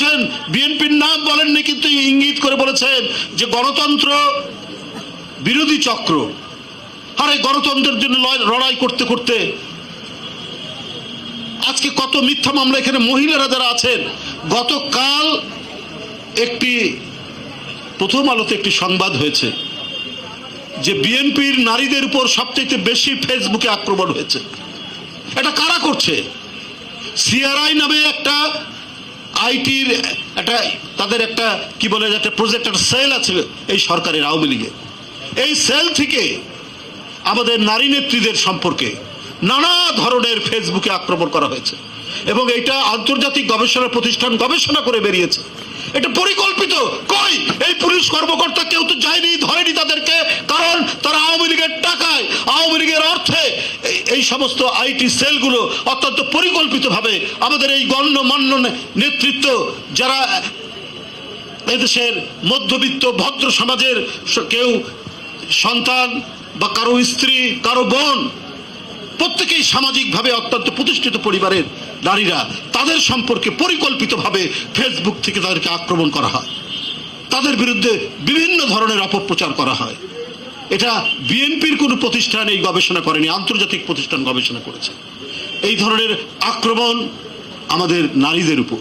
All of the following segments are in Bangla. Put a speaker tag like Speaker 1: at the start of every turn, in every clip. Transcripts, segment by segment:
Speaker 1: বলেছেন, বিএনপির নাম বলেননি কিন্তু ইঙ্গিত করে বলেছেন যে গণতন্ত্র বিরোধী চক্র। আর এই গণতন্ত্রের জন্য লড়াই- করতে করতে আজকে কত মিথ্যা মামলা এখানে মহিলারা যারা আছেন, গতকাল একটি, প্রথম আলোতে একটি সংবাদ হয়েছে যে বিএনপির নারীদের উপর সবচেয়ে বেশি ফেসবুকে আক্রমণ হয়েছে। এটা কারা করছে? সিআরআই নামে একটা আইটির একটা, তাদের একটা, কি বলে, একটা প্রজেক্ট একটা সেল আছে এই সরকারের আওয়ামী লীগে। এই সেল থেকে আমাদের নারী নেত্রীদের সম্পর্কে নানা ধরনের ফেসবুকে আক্রমণ করা হয়েছে। এবং এটা আন্তর্জাতিক গবেষণা প্রতিষ্ঠান গবেষণা করে বেরিয়েছে। এটা পরিকল্পিত। কই? এই পুলিশ কর্মকর্তা কেউ তো যায়নি, ধরেনি তাদেরকে। কারণ তারা আওয়ামী লীগের টাকায়, আওয়ামী লীগের অর্থে এই- সমস্ত আইটি সেলগুলো অত্যন্ত পরিকল্পিতভাবে আমাদের এই গণ্যমান্য নেতৃত্ব, যারা এদেশের মধ্যবিত্ত ভদ্র সমাজের কেউ সন্তান বা কারও স্ত্রী, কারও বোন প্রত্যেকেই সামাজিকভাবে অত্যন্ত প্রতিষ্ঠিত পরিবারের নারীরা তাদের সম্পর্কে পরিকল্পিতভাবে ফেসবুক থেকে তাদেরকে আক্রমণ করা হয়। তাদের বিরুদ্ধে বিভিন্ন ধরনের অপপ্রচার করা হয়। এটা বিএনপির কোনো প্রতিষ্ঠান এই গবেষণা করেনি, আন্তর্জাতিক প্রতিষ্ঠান গবেষণা করেছে। এই ধরনের আক্রমণ আমাদের নারীদের উপর।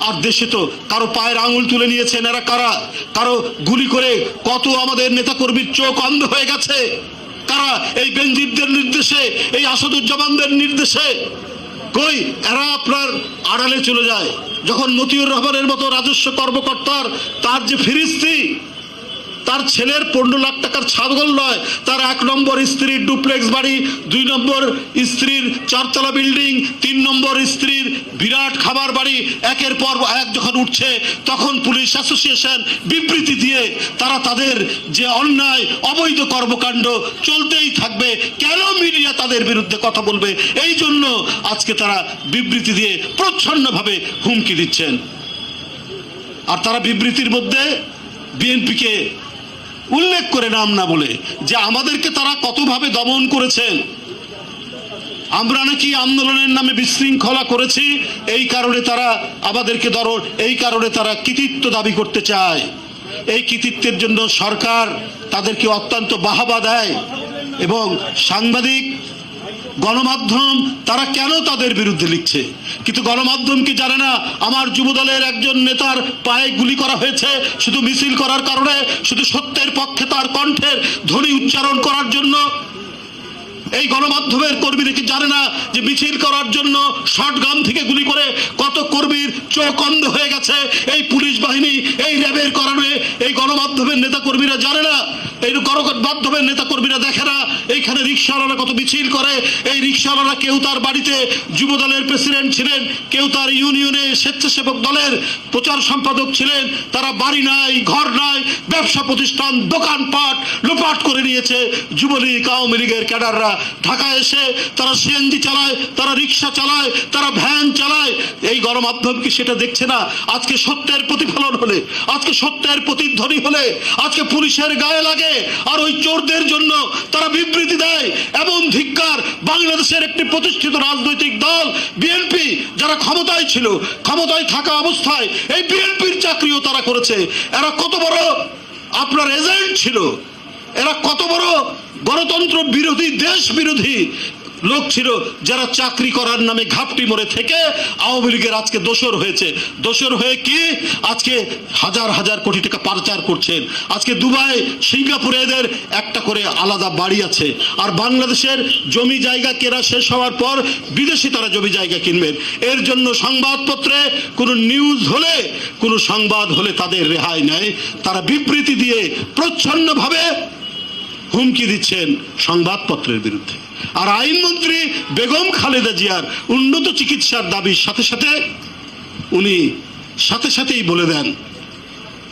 Speaker 1: আর দেশে তো কারও পায়ের আঙুল তুলে নিয়েছেন এরা কারা? কারও গুলি করে কত আমাদের নেতাকর্মীর চোখ অন্ধ হয়ে গেছে? কারা এই বেঞ্জিরদের নির্দেশে, এই আসাদুজ্জামানদের নির্দেশে কই এরা আপনার আড়ালে চলে যায়। যখন মতিউর রহমানের মতো রাজস্ব কর্মকর্তার, তার যে ফিরিস্তি তার ছেলের পনেরো লাখ টাকার ছাগল নয়, তার এক নম্বর স্ত্রীর ডুপ্লেক্স বাড়ি, দুই নম্বর স্ত্রীর চারতলা বিল্ডিং, তিন নম্বর স্ত্রীর বিরাট খাবার বাড়ি, একের পর এক যখন উঠছে, তখন পুলিশ অ্যাসোসিয়েশন বিবৃতি দিয়ে তারা তাদের যে অন্যায়, অবৈধ কর্মকাণ্ড চলতেই থাকবে, কেন মিডিয়া তাদের বিরুদ্ধে কথা বলবে? এই জন্য আজকে তারা বিবৃতি দিয়ে প্রচ্ছন্নভাবে হুমকি দিচ্ছেন। আর তারা বিবৃতির মধ্যে বিএনপিকে উল্লেখ করে নাম না বলে যে আমাদেরকে তারা কতভাবে দমন করেছেন। আমরা নাকি আন্দোলনের নামে বিশৃঙ্খলা করেছি, এই কারণে তারা আমাদেরকে ধর এই কারণে তারা কৃতিত্ব দাবি করতে চায়। এই কৃতিত্বের জন্য সরকার তাদেরকে অত্যন্ত বাহাবা দেয় এবং সাংবাদিক গণমাধ্যম তারা কেন তাদের বিরুদ্ধে লিখছে? কিন্তু গণমাধ্যম কি জানে না আমার যুবদলের একজন নেতার পায়ে গুলি করা হয়েছে, শুধু মিছিল করার কারণে, শুধু সত্যের পক্ষে তার কণ্ঠের ধ্বনি উচ্চারণ করার জন্য? এই গণমাধ্যমের কর্মীরা কি জানে না যে মিছিল করার জন্য শটগান থেকে গুলি করে কত কর্মীর চোখ অন্ধ হয়ে গেছে? এই পুলিশ বাহিনী এই র্যাবের কারণে এই গণমাধ্যমের নেতা কর্মীরা জানে না এই গণমাধ্যমের নেতা কর্মীরা দেখে না, এইখানে রিক্সাওয়ালারা কত মিছিল করে। এই রিক্সাওয়ালারা কেউ তার বাড়িতে যুব দলের প্রেসিডেন্ট ছিলেন, কেউ তার ইউনিয়নে স্বেচ্ছাসেবক দলের প্রচার সম্পাদক ছিলেন, তারা বাড়ি নাই, ঘর নাই, ব্যবসা প্রতিষ্ঠান, দোকানপাট লোপাট করে নিয়েছে। যুবলীগ, আওয়ামী লীগের ক্যাডাররা ঢাকায় এসে, তারা সিএনজি চালায়, তারা রিক্সা চালায়, তারা ভ্যান চালায়। এই গণমাধ্যম কি সেটা দেখছে না? আজকে সত্যের প্রতিফলন হলে, আজকে সত্যের প্রতিধ্বনি হলে, আজকে পুলিশের গায়ে লাগে আর ওই চোরদের জন্য তারা বিবৃতি দেয় এমন ধিক্কার বাংলাদেশের একটি প্রতিষ্ঠিত রাজনৈতিক দল বিএনপি যারা ক্ষমতায় ছিল, ক্ষমতায় থাকা অবস্থায় এই বিএনপির চাকরিও তারা করেছে। এরা কত বড় আপনার এজেন্ট ছিল? এরা কত বড় গণতন্ত্র বিরোধী, দেশ বিরোধী? লোক ছিল যারা চাকরি করার নামে ঘাপটি মরে থেকে আওয়ামী লীগের আজকে দোষর হয়েছে। দোষর হয়ে কি? আজকে হাজার হাজার কোটি টাকা পাচার করছেন। আজকে দুবাই, সিঙ্গাপুরে এদের একটা করে আলাদা বাড়ি আছে। আর বাংলাদেশের জমি জায়গা কেনা শেষ হওয়ার পর বিদেশি তারা জমি জায়গা কিনবেন। এর জন্য সংবাদপত্রে কোনো নিউজ হলে, কোনো সংবাদ হলে তাদের রেহাই নেয়। তারা বিবৃতি দিয়ে প্রচ্ছন্নভাবে হুমকি দিচ্ছেন সংবাদপত্রের বিরুদ্ধে। আর আইনমন্ত্রী বেগম খালেদা জিয়ার উন্নত চিকিৎসার দাবির সাথে সাথে উনি সাথে সাথেই বলে দেন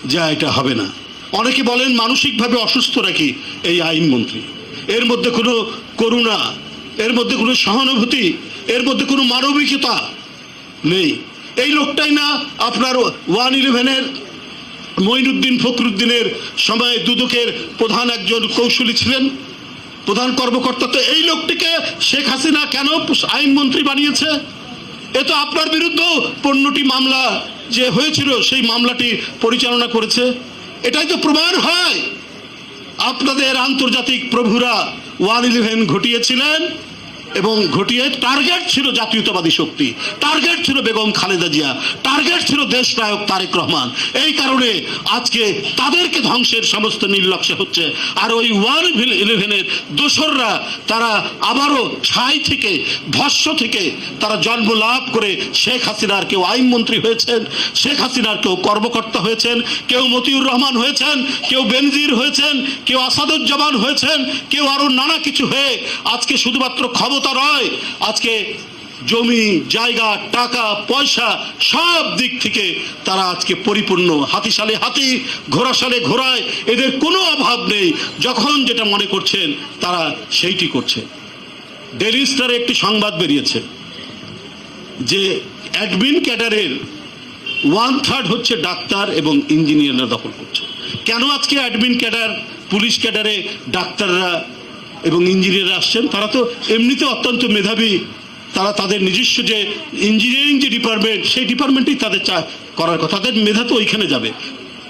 Speaker 1: যে এটা হবে না। অনেকে বলেন মানসিকভাবে অসুস্থ নাকি এই আইনমন্ত্রী। এর মধ্যে কোনো করুণা, এর মধ্যে কোনো সহানুভূতি, এর মধ্যে কোনো মানবিকতা নেই। এই লোকটাই না আপনার ওয়ান ইলেভেনের মঈনুদ্দিন ফখরুদ্দিনের সময় দুদকের প্রধান একজন কৌশলী ছিলেন। প্রধান কর্মকর্তা তো এই লোকটিকে শেখ হাসিনা কেন আইনমন্ত্রী বানিয়েছে? এ তো আপনার বিরুদ্ধেও পণ্যটি মামলা যে হয়েছিল, সেই মামলাটি পরিচালনা করেছে। এটাই তো প্রমাণ হয়। আপনাদের আন্তর্জাতিক প্রভুরা ওয়ান ইলেভেন ঘটিয়েছিলেন। এবং ঘটিয়ে টার্গেট ছিল জাতীয়তাবাদী শক্তি। টার্গেট ছিল বেগম খালেদা জিয়া। টার্গেট ছিল দেশ নায়ক তারেক রহমান। এই কারণে আজকে তাদেরকে ধ্বংসের সমস্ত নির্লক্ষ্য হচ্ছে। আর ওই ওয়ান ইলেভেনের দোসররা, তারা আবারও ছাই থেকে ভস্য থেকে তারা জন্ম লাভ করে শেখ হাসিনার কেউ আইনমন্ত্রী হয়েছেন, শেখ হাসিনার কেউ কর্মকর্তা হয়েছেন, কেউ মতিউর রহমান হয়েছেন, কেউ বেনজির হয়েছেন, কেউ আসাদুজ্জামান হয়েছেন, কেউ আরও নানা কিছু হয়ে আজকে শুধুমাত্র ক্ষমতা নয়, আজকে জমি, জায়গা, টাকা, পয়সা সব দিক থেকে তারা আজকে পরিপূর্ণ হাতিশালে হাতি, ঘোড়াশালে ঘোড়ায়, এদের কোনো অভাব নেই। যখন যেটা মনে করছেন, তারা সেইটি করছে। ডেলি স্টারে একটি সংবাদ বেরিয়েছে যে অ্যাডমিন ক্যাডারের ওয়ান থার্ড হচ্ছে ডাক্তার এবং ইঞ্জিনিয়াররা দখল করছে। কেন আজকে অ্যাডমিন ক্যাডার, পুলিশ ক্যাডারে ডাক্তাররা এবং ইঞ্জিনিয়াররা আসছেন, তারা তো এমনিতে অত্যন্ত মেধাবী। তারা তাদের নিজস্ব যে ইঞ্জিনিয়ারিং যে ডিপার্টমেন্ট সেই ডিপার্টমেন্টেই তাদের চা করার কথা। তাদের মেধা তো ওইখানে যাবে।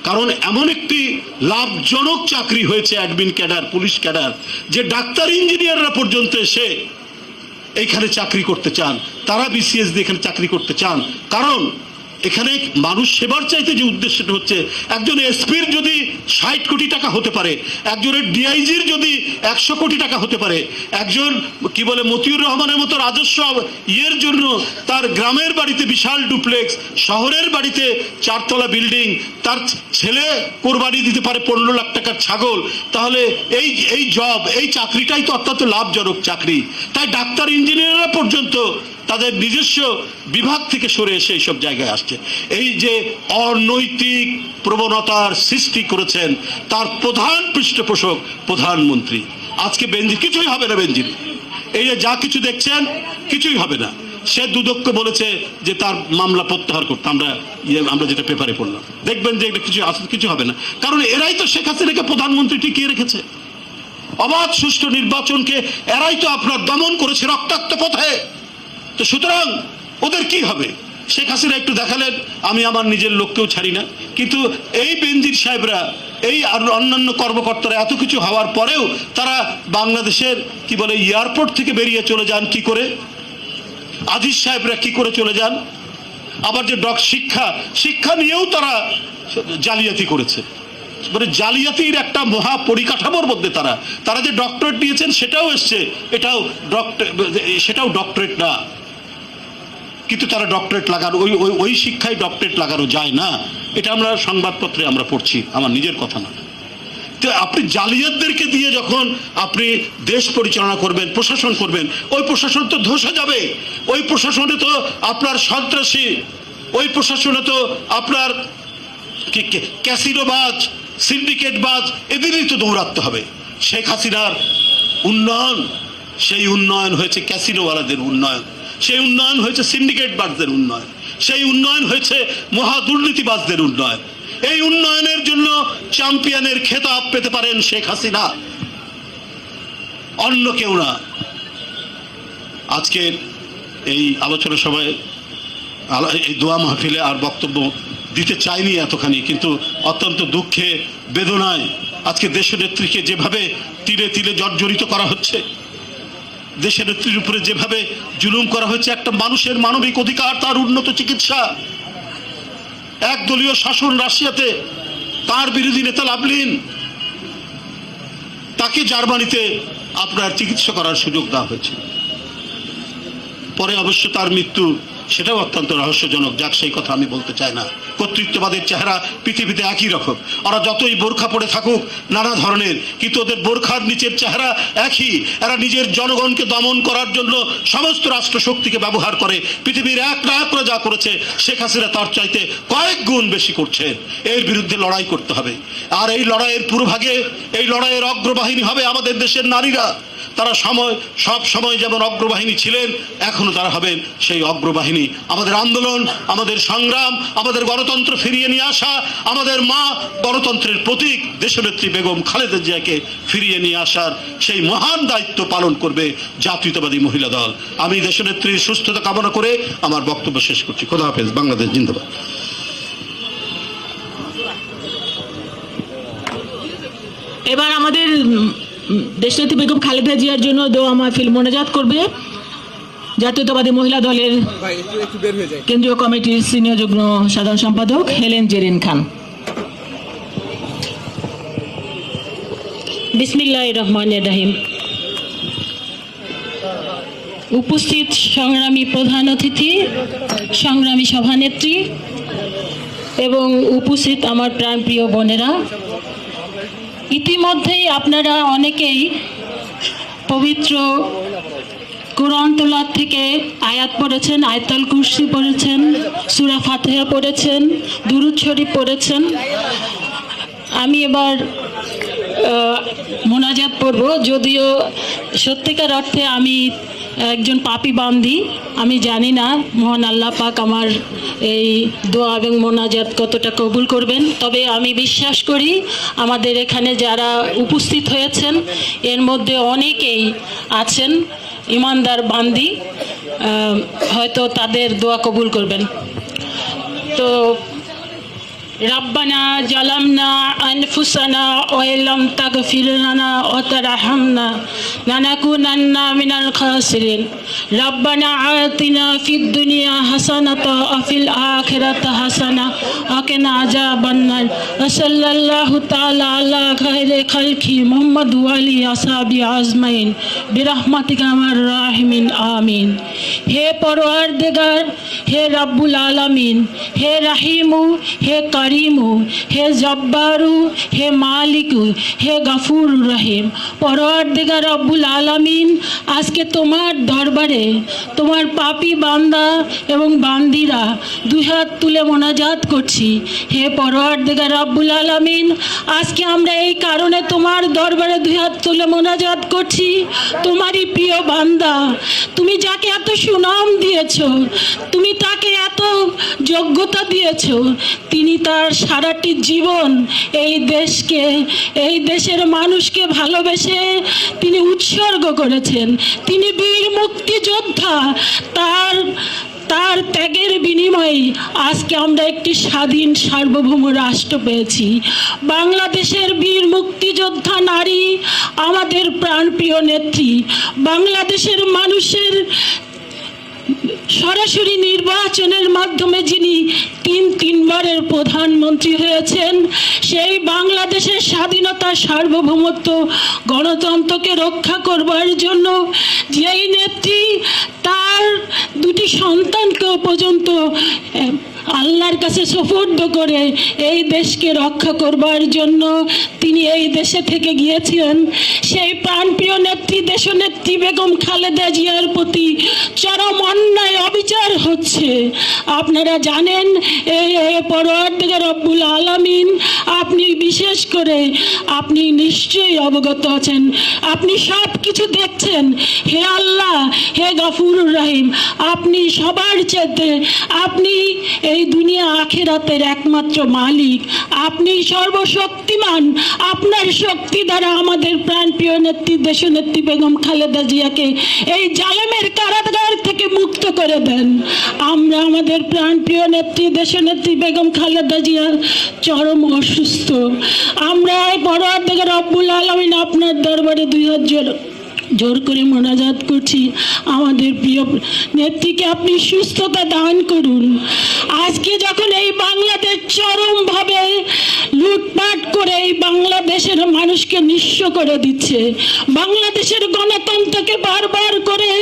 Speaker 1: কারণ এমন একটি লাভজনক চাকরি হয়েছে অ্যাডমিন ক্যাডার পুলিশ ক্যাডার যে ডাক্তার ইঞ্জিনিয়াররা পর্যন্ত এসে এইখানে চাকরি করতে চান। তারা বিসিএস দিয়ে এখানে চাকরি করতে চান। কারণ এখানে মানুষ সেবার চাইতে যে উদ্দেশ্যটা হচ্ছে, একজন এসপির যদি ষাট কোটি টাকা হতে পারে একজনের ডিআইজির যদি একশো কোটি টাকা হতে পারে, একজন কি বলে মতিউর রহমানের মতো রাজস্ব ইয়ের জন্য তার গ্রামের বাড়িতে বিশাল ডুপ্লেক্স, শহরের বাড়িতে চারতলা বিল্ডিং, তার ছেলে কোরবানি দিতে পারে পনেরো লাখ টাকার ছাগল, তাহলে এই এই জব এই চাকরিটাই তো অত্যন্ত লাভজনক চাকরি। তাই ডাক্তার ইঞ্জিনিয়াররা পর্যন্ত তাদের নিজস্ব বিভাগ থেকে সরে এসে এইসব জায়গায় আসছে। এই যে অনৈতিক প্রবণতার সৃষ্টি করেছেন, তার প্রধান পৃষ্ঠপোষক প্রধানমন্ত্রী। আজকে বেঞ্জি কিছুই হবে না বেঞ্জির এই যে যা কিছু দেখছেন, কিছুই হবে না। সে দুদককে বলেছে যে তার মামলা প্রত্যাহার করতে, আমরা ইয়ে আমরা যেটা পেপারে পড়লাম। দেখবেন যে এটা কিছু কিছু হবে না। কারণ এরাই তো শেখ হাসিনাকে প্রধানমন্ত্রী টিকিয়ে রেখেছে। অবাধ সুষ্ঠু নির্বাচনকে এরাই তো আপনার দমন করেছে রক্তাক্ত পথে। তো সুতরাং ওদের কি হবে? শেখ হাসিনা একটু দেখালেন, আমি আমার নিজের লোককেও ছাড়ি না। কিন্তু এই বেনজির সাহেবরা, এই আর অন্যান্য কর্মকর্তারা এত কিছু হওয়ার পরেও তারা বাংলাদেশের, কি বলে, এয়ারপোর্ট থেকে বেরিয়ে চলে যান কি করে? আজিজ সাহেবরা কি করে চলে যান? আবার যে ডক শিক্ষা শিক্ষা নিয়েও তারা জালিয়াতি করেছে। মানে জালিয়াতির একটা মহা পরিকাঠামোর মধ্যে তারা। তারা যে ডক্টরেট নিয়েছেন, সেটাও এসছে। এটাও ডক্টর, সেটাও ডক্টরেট না। কিন্তু তারা ডক্টরেট লাগানো, ওই ওই ওই শিক্ষায় ডক্টরেট লাগানো যায় না। এটা আমরা সংবাদপত্রে আমরা পড়ছি, আমার নিজের কথা না। তো আপনি জালিয়াতদেরকে দিয়ে যখন আপনি দেশ পরিচালনা করবেন, প্রশাসন করবেন, ওই প্রশাসন তো ধসে যাবে। ওই প্রশাসনে তো আপনার সন্ত্রাসী, ওই প্রশাসনে তো আপনার ক্যাসিনোবাজ, সিন্ডিকেটবাজ, এদেরই তো দৌড়াতে হবে। শেখ হাসিনার উন্নয়ন, সেই উন্নয়ন হয়েছে ক্যাসিনোওয়ালাদের উন্নয়ন। সেই উন্নয়ন হয়েছে সিন্ডিকেটবাজদের উন্নয়ন, সেই উন্নয়ন হয়েছে মহা দুর্নীতিবাজদের উন্নয়ন। এই উন্নয়নের জন্য চ্যাম্পিয়নের খেতাব পেতে পারেন শেখ হাসিনা। অন্য কেউ না। আজকের এই আলোচনা সভায় এই দোয়া মাহফিলে আর বক্তব্য দিতে চাইনি এতখানি, কিন্তু অত্যন্ত দুঃখে, বেদনায় আজকে দেশনেত্রীকে যেভাবে তিলে তিলে জর্জরিত করা হচ্ছে দেশের নেত্রীর উপরে যেভাবে জুলুম করা হয়েছে, একটা মানুষের মানবিক অধিকার, তার উন্নত চিকিৎসা। একদলীয় শাসন রাশিয়াতে তার বিরোধী নেতা লাভলিন, তাকে জার্মানিতে আপনার চিকিৎসা করার সুযোগ দেওয়া হয়েছে। পরে অবশ্য তার মৃত্যু, সেটাও অত্যন্ত রহস্যজনক, যাক সেই কথা আমি বলতে চাই না। কর্তৃত্ববাদের চেহারা পৃথিবীতে একই রকম। ওরা যতই বোরখা পরে থাকুক, নানা ধরনের, কিন্তু ওদের বোরখার নিচের চেহারা একই। এরা নিজের জনগণকে দমন করার জন্য সমস্ত রাষ্ট্র শক্তিকে ব্যবহার করে। পৃথিবীর এক না একরা যা করেছে। শেখ হাসিনা তার চাইতে কয়েক গুণ বেশি করছে এর বিরুদ্ধে লড়াই করতে হবে। আর এই লড়াইয়ের পূর্বভাগে, এই লড়াইয়ের অগ্রবাহিনী হবে আমাদের দেশের নারীরা। তারা সময়, সব সময় যেমন অগ্রবাহিনী ছিলেন, এখনও তারা হবেন সেই অগ্রবাহিনী। আমাদের আন্দোলন, আমাদের সংগ্রাম, আমাদের গণতন্ত্র ফিরিয়ে নিয়ে আসা, আমাদের মা গণতন্ত্রের প্রতীক, দেশনেত্রী বেগম খালেদা জিয়াকে ফিরিয়ে নিয়ে আসার সেই মহান দায়িত্ব পালন করবে জাতীয়তাবাদী মহিলা দল। আমি দেশনেত্রীর সুস্থতা কামনা করে আমার বক্তব্য শেষ করছি। খোদা হাফেজ, বাংলাদেশ জিন্দাবাদ।
Speaker 2: এবার আমাদের দেশনেত্রী বেগম খালেদা জিয়ার জন্য দোয়া মাহফিল মোনাজাত করবে। জাতীয়তাবাদী মহিলা দলের কেন্দ্রীয় কমিটির সিনিয়র যুগ্ম সাধারণ সম্পাদক হেলেন জেরিন খান।
Speaker 3: বিসমিল্লাহ রহমান রাহিম। উপস্থিত সংগ্রামী প্রধান অতিথি সংগ্রামী সভানেত্রী এবং উপস্থিত আমার প্রাণপ্রিয় বোনেরা ইতিমধ্যেই আপনারা অনেকেই পবিত্র কোরআন তোলার থেকে আয়াত পড়েছেন, আয়তাল কুর্সি পড়েছেন, সুরা ফাতেহা পড়েছেন, দুরুদ শরীফ পড়েছেন। আমি এবার মোনাজাত পড়ব। যদিও সত্যিকার অর্থে আমি একজন পাপি বান্ধি আমি জানি না, মহান আল্লাহ পাক আমার এই দোয়া এবং মোনাজাত কতটা কবুল করবেন। তবে আমি বিশ্বাস করি, আমাদের এখানে যারা উপস্থিত হয়েছেন, এর মধ্যে অনেকেই আছেন ইমানদার বান্দি হয়তো তাদের দোয়া কবুল করবেন। তো ربنا ظلمنا أنفسنا وإن لم تغفر لنا وترحمنا لنكونن من الخاسرين ربنا آتنا في الدنيا حسنة وفي الآخرة حسنة وقنا عذاب النار وصلى الله تعالى على خير خلقه محمد وعلي أصحابه أجمعين برحمتك يا أرحم الراحمين آمين হে পরওয়ারদিগার হে রাব্বুল আলামিন হে রাহিমু হে করিমু, হে জব্বারু, হে মালিকু, হে গফুর রহিম। পরওয়ারদিগার রব্বুল আলামিন, আজকে তোমার দরবারে তোমার পাপি বান্দা এবং বান্দিরা দুই হাত তুলে মোনাজাত করছি। হে পরওয়ারদিগার রব্বুল আলামিন, আজকে আমরা এই কারণে তোমার দরবারে দুই হাত তুলে মোনাজাত করছি। তোমারই প্রিয় বান্দা, তুমি যাকে এত সুনাম দিয়েছ, তুমি তাকে এত যোগ্যতা দিয়েছ তিনি তার সারাটি জীবন এই দেশকে, এই দেশের মানুষকে ভালোবেসে তিনি উৎসর্গ করেছেন। তিনি বীর মুক্তিযোদ্ধা, তার তার ত্যাগের বিনিময়ে আজকে আমরা একটি স্বাধীন সার্বভৌম রাষ্ট্র পেয়েছি। বাংলাদেশের বীর মুক্তিযোদ্ধা নারী, আমাদের প্রাণপ্রিয় নেত্রী, বাংলাদেশের মানুষের সরাসরি নির্বাচনের মাধ্যমে যিনি তিন তিনবারের প্রধানমন্ত্রী হয়েছেন, সেই বাংলাদেশের স্বাধীনতা সার্বভৌমত্ব গণতন্ত্রকে রক্ষা করবার জন্য যেই নেত্রী তার দুটি সন্তানকেও পর্যন্ত আল্লাহর কাছে সুপর্দ করে এই দেশকে রক্ষা করবার জন্য তিনি এই দেশে থেকে গিয়েছিলেন। সেই প্রাণপ্রিয় নেত্রী, দেশনেত্রী বেগম খালেদা জিয়ার প্রতি চরম অন্যায় অবিচার হচ্ছে। আপনারা জানেন, এই পরোয়ার দিকে রব্বুল আলামিন, আপনি বিশেষ করে আপনি নিশ্চয়ই অবগত আছেন। আপনি সব কিছু দেখছেন। হে আল্লাহ, হে গফুরুর রাহিম, আপনি সবার চেতে আপনি এই দুনিয়া আখেরাতের একমাত্র মালিক। আপনি সর্বশক্তিমান। আপনার শক্তি দ্বারা আমাদের প্রাণপ্রিয় নেত্রী, দেশনেত্রী বেগম খালেদা জিয়াকে এই জালেমের কারাগার থেকে মুক্ত করে দেন। আমরা আমাদের প্রাণপ্রিয় নেত্রী, দেশনেত্রী বেগম খালেদা জিয়া চরম অসুস্থ। আমরা বড় থেকে রব্বুল আলমিন আপনার দরবারে দুই হাত জোর করে মোনাজাত করছি। আমাদের প্রিয় নেত্রীকে আপনি সুস্থতা দান করুন। আজকে যখন এই বাংলাদেশ চরমভাবে লুটপাট করে এই বাংলাদেশের মানুষকে নিঃস্ব করে দিচ্ছে, বাংলাদেশের গণতন্ত্রকে বারবার করে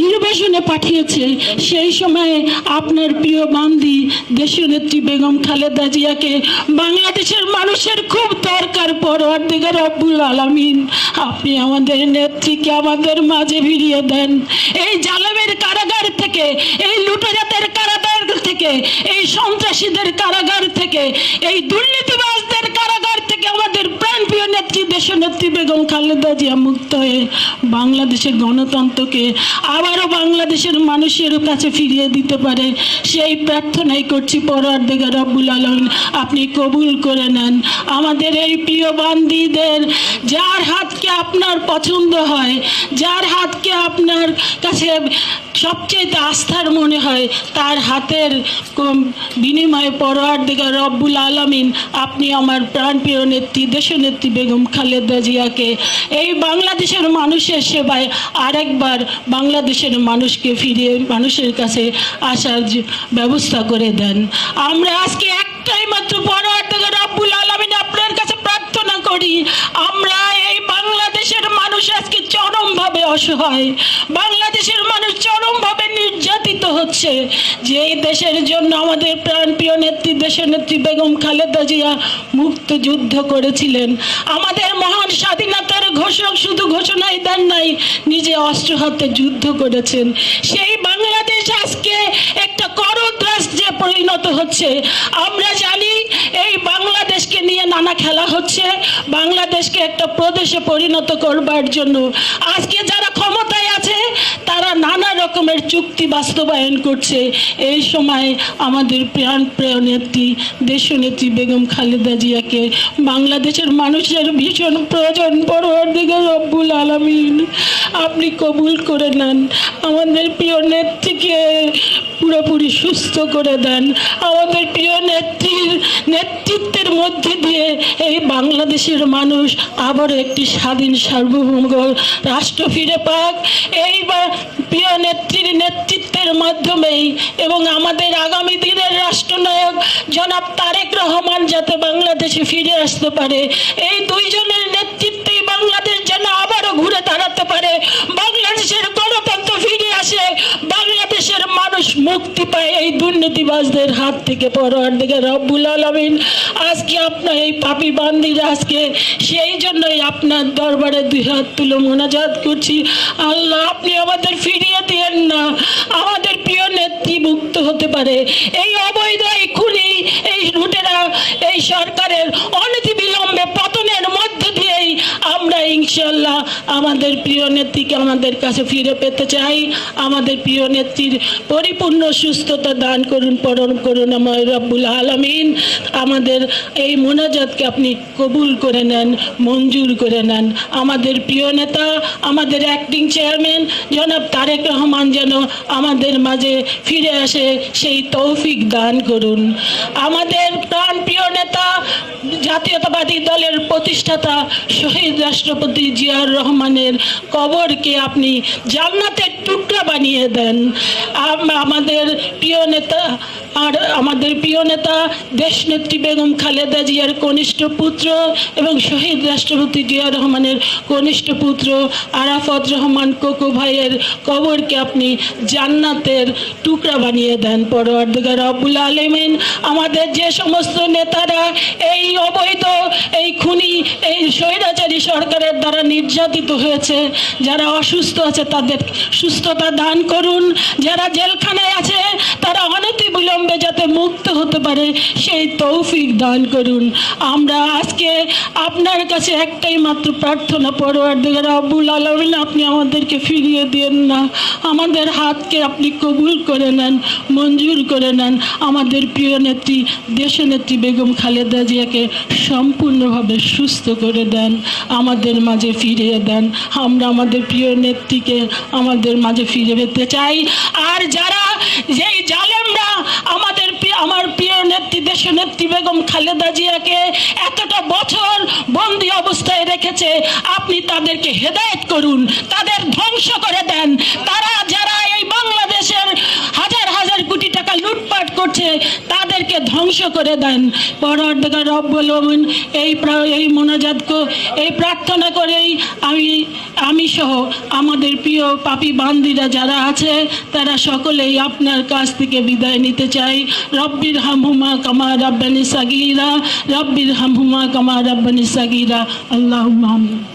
Speaker 3: নির্বাসনে পাঠিয়েছে। সেই সময়ে আপনার প্রিয় বান্দি দেশনেত্রী বেগম খালেদা জিয়াকে বাংলাদেশের মানুষের খুব দরকার পরোয়ার দিকে রব্বুল আলমিন। আপনি আমাদের নেত্রীকে আমাদের মাঝে ফিরিয়ে দেন। এই জালেমের কারাগার থেকে, এই লুটেরাতের কারাগার থেকে, এই সন্ত্রাসীদের কারাগার থেকে, এই দুর্নীতিবাজদের কারাগার থেকে আমাদের নেত্রী দেশনেত্রী বেগম খালেদা জিয়া মুক্ত হয়ে বাংলাদেশের গণতন্ত্রকে আবারও বাংলাদেশের মানুষের কাছে ফিরিয়ে দিতে পারে, সেই প্রার্থনাই করছি পরার্দেগা রব্বুল আলমিন। আপনি কবুল করে নেন। আমাদের এই প্রিয় বান্দিদের, যার হাতকে আপনার পছন্দ হয়, যার হাতকে আপনার কাছে সবচেয়ে আস্থার মনে হয়, তার হাতের বিনিময়ে পরোয়ার দিকে রব্বুল আলমিন, আপনি আমার প্রাণপ্রিয় নেত্রী দেশ দেশনেত্রী বেগম খালেদা জিয়াকে। এই বাংলাদেশের মানুষের সেবায় আরেকবার বাংলাদেশের মানুষকে ফিরিয়ে মানুষের কাছে আসার ব্যবস্থা করে দেন। আমরা আজকে একটাই মাত্র দিকে রব্বুল আলমিন আপনার কাছে প্রার্থনা করি, আমরা এই বাংলাদেশের মানুষ আজকে চরমভাবে অসহায়। বাংলাদেশের মানুষ চরমভাবে নির্যাতিত হচ্ছে। যে এই দেশের জন্য আমাদের প্রাণপ্রিয় নেত্রী, দেশের নেত্রী বেগম খালেদা জিয়া মুক্ত যুদ্ধ করেছিলেন। আমাদের মহান স্বাধীনতার ঘোষক শুধু ঘোষণাই দেন নাই, নিজে অস্ত্র হাতে যুদ্ধ করেছেন। সেই বাংলাদেশ আজকে একটা করদ রাষ্ট্রে পরিণত হচ্ছে। আমরা জানি এই বাংলাদেশকে নিয়ে নানা খেলা হচ্ছে, বাংলাদেশকে একটা প্রদেশে পরিণত করবার জন্য। আজকে যারা রকমের চুক্তি বাস্তবায়ন করছে। এই সময় আমাদের প্রাণ প্রিয় নেত্রী দেশনেত্রী বেগম খালেদা জিয়াকে বাংলাদেশের মানুষের ভীষণ প্রয়োজন। পড়ার দিকে রব্বুল আলমিন, আপনি কবুল করে নেন। আমাদের প্রিয় নেত্রীকে পুরোপুরি সুস্থ করে দেন। আমাদের প্রিয় নেত্রীর নেতৃত্বের মধ্যে দিয়ে এই বাংলাদেশের মানুষ আবার একটি স্বাধীন সার্বভৌম রাষ্ট্র ফিরে পাক। এই প্রিয় নেত্রীর নেতৃত্বের মাধ্যমেই এবং আমাদের আগামী দিনের রাষ্ট্রনায়ক জনাব তারেক রহমান যাতে বাংলাদেশে ফিরে আসতে পারে। এই দুইজনের নেতৃত্বেই বাংলাদেশ যেন আবারও ঘুরে দাঁড়াতে পারে বাংলাদেশের গণতন্ত্র ফিরে আসে বাংলাদেশের মানুষ মুক্তি পায় এই দুর্নীতিবাজদের হাত থেকে পরোয়ার দিকে। রব্বুল আলমিন, আজকে আপনার এই পাপি বান্দিরা আজকে সেই জন্যই আপনার দরবারে দুই হাত তুলে মোনাজাত করছি। আল্লাহ, আপনি আমাদের ফিরিয়ে দিয়েন না। আমাদের প্রিয় নেত্রী মুক্ত হতে পারে। এই অবৈধ এই খুনি, এই লুটেরা, এই সরকারের অনতি বিলম্বে পতনের মধ্য দিয়েই আমরা ইনশাল্লাহ আমাদের প্রিয় নেত্রীকে আমাদের কাছে ফিরে পেতে চাই। আমাদের প্রিয় নেত্রীর পরিপূর্ণ সুস্থতা দান করুন, পরম করুণাময় রব্বুল আলমিন। আমাদের এই মোনাজাতকে আপনি কবুল করে নেন, মঞ্জুর করে নেন। আমাদের প্রিয় নেতা, আমাদের অ্যাক্টিং চেয়ারম্যান জনাব তারেক রহমান যেন আমাদের মাঝে ফিরে আসে, সেই তৌফিক দান করুন। আমাদের প্রাণ প্রিয় নেতা জাতীয়তাবাদী দলের প্রতিষ্ঠাতা শহীদ রাষ্ট্রপতি জিয়াউর রহমানের কবরকে আপনি জান্নাতের টুকরা বানিয়ে দেন। আমাদের প্রিয় নেতা আর আমাদের প্রিয় নেতা দেশনেত্রী বেগম খালেদা জিয়ার কনিষ্ঠ পুত্র এবং শহীদ রাষ্ট্রপতি জিয়া রহমানের কনিষ্ঠ পুত্র আরাফত রহমান কোকো ভাইয়ের কবরকে আপনি জান্নাতের টুকরা বানিয়ে দেন। পরওয়ারদিগার রব্বুল আলমিন, আমাদের যে সমস্ত নেতারা এই অবৈধ এই খুনি, এই স্বৈরাচারী সরকারের দ্বারা নির্যাতিত হয়েছে। যারা অসুস্থ আছে তাদের সুস্থতা দান করুন। যারা জেলখানায় আছে, তারা অনতি বিলম্বে যাতে মুক্ত হতে পারে, সেই তৌফিক দান করুন। আমরা আজকে আপনার কাছে একটাই মাত্র প্রার্থনা পড়োয়ার দিকে আলমিন, আপনি আমাদেরকে ফিরিয়ে দিন না। আমাদের হাতকে আপনি কবুল করে নেন, মঞ্জুর করে নেন। আমাদের প্রিয় নেত্রী, দেশনেত্রী বেগম খালেদা জিয়াকে সম্পূর্ণভাবে সুস্থ করে দেন, আমাদের মাঝে ফিরিয়ে দেন। আমরা আমাদের প্রিয় নেত্রীকে আমাদের মাঝে ফিরে পেতে চাই। আর যারা যেই জালেমরা আমাদের আমার প্রিয় নেত্রী দেশ নেত্রী বেগম খালেদা জিয়াকে এতটা বছর বন্দি অবস্থায় রেখেছে, আপনি তাদেরকে হেদায়েত করুন, তাদের ধ্বংস করে দেন। তারা যারা এই বাংলাদেশের হাজার হাজার কোটি টাকা লুটপাট করছে তাদেরকে ধ্বংস করে দেন। পরবর্তীকার রব্বুল আলমিন এই এই মোনাজাতকে, এই প্রার্থনা করেই আমি আমি সহ আমাদের প্রিয় পাপি বান্দিরা যারা আছে, তারা সকলেই আপনার কাছ থেকে বিদায় নিতে চাই। রব্বির হামহুমা কামা রব্বানি সাগিরা, রব্বির হামহুমা কামা রব্বানি সাগিরা। আল্লাহ আমিন।